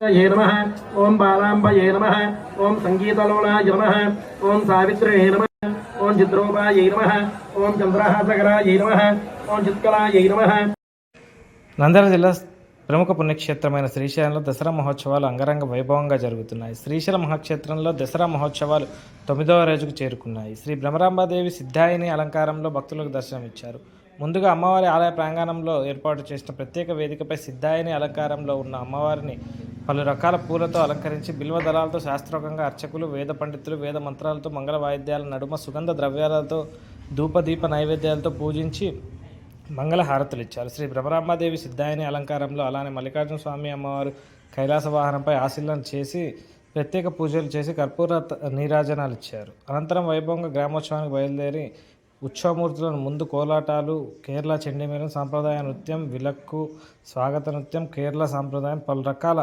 ये नमः ॐ बालाम्बये नमः ॐ सङ्गीतलोलाय नमः ॐ सावित्र्ये नमः ॐ चिद्रोपायै नमः ॐ चन्द्रहासकरायै नमः ॐ चित्कलायै नमः నంద్యాల జిల్లా ప్రముఖ పుణ్యక్షేత్రమైన శ్రీశైలంలో దసరా మహోత్సవాలు అంగరంగ వైభవంగా జరుగుతున్నాయి శ్రీశైల మహాక్షేత్రంలో దసరా మహోత్సవాలు తొమ్మిదవ రోజుకు చేరుకున్నాయి శ్రీ భ్రమరాంబాదేవి సిద్ధాయిని అలంకారంలో భక్తులకు దర్శనమిచ్చారు ముందుగా అమ్మవారి ఆలయ ప్రాంగణంలో ఏర్పాటు చేసిన ప్రత్యేక వేదికపై సిద్ధాయిని అలంకారంలో ఉన్న అమ్మవారిని పలు రకాల పూలతో అలంకరించి బిల్వ దళాలతో శాస్త్రోకంగా అర్చకులు వేద పండితులు వేద మంత్రాలతో మంగళ వాయిద్యాల నడుమ సుగంధ ద్రవ్యాలతో ధూపదీప నైవేద్యాలతో పూజించి మంగళ హారతులు ఇచ్చారు. శ్రీ భ్రమరాంబాదేవి సిద్ధాయని అలంకారంలో అలానే మల్లికార్జున స్వామి అమ్మవారు కైలాస వాహనంపై ఆశీలను చేసి ప్రత్యేక పూజలు చేసి కర్పూర త- నీరాజనాలు ఇచ్చారు. అనంతరం వైభవంగా గ్రామోత్సవానికి బయలుదేరి ఉత్సవమూర్తులను ముందు కోలాటాలు కేరళ చండీమేళం సాంప్రదాయ నృత్యం విలక్కు స్వాగత నృత్యం కేరళ సాంప్రదాయం పలు రకాల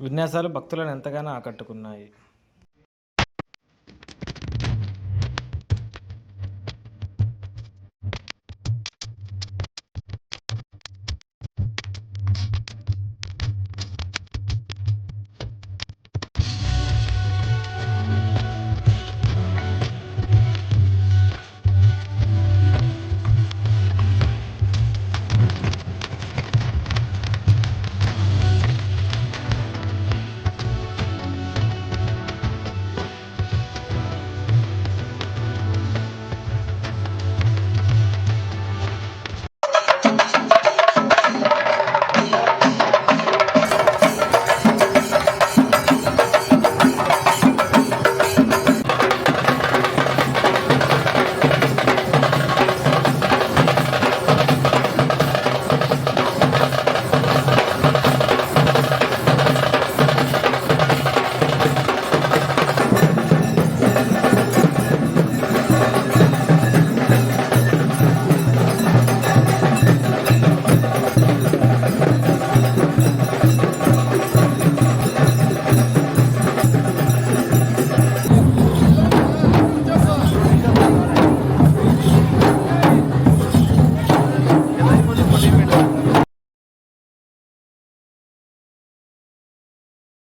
విన్యాసాలు భక్తులను ఎంతగానో ఆకట్టుకున్నాయి.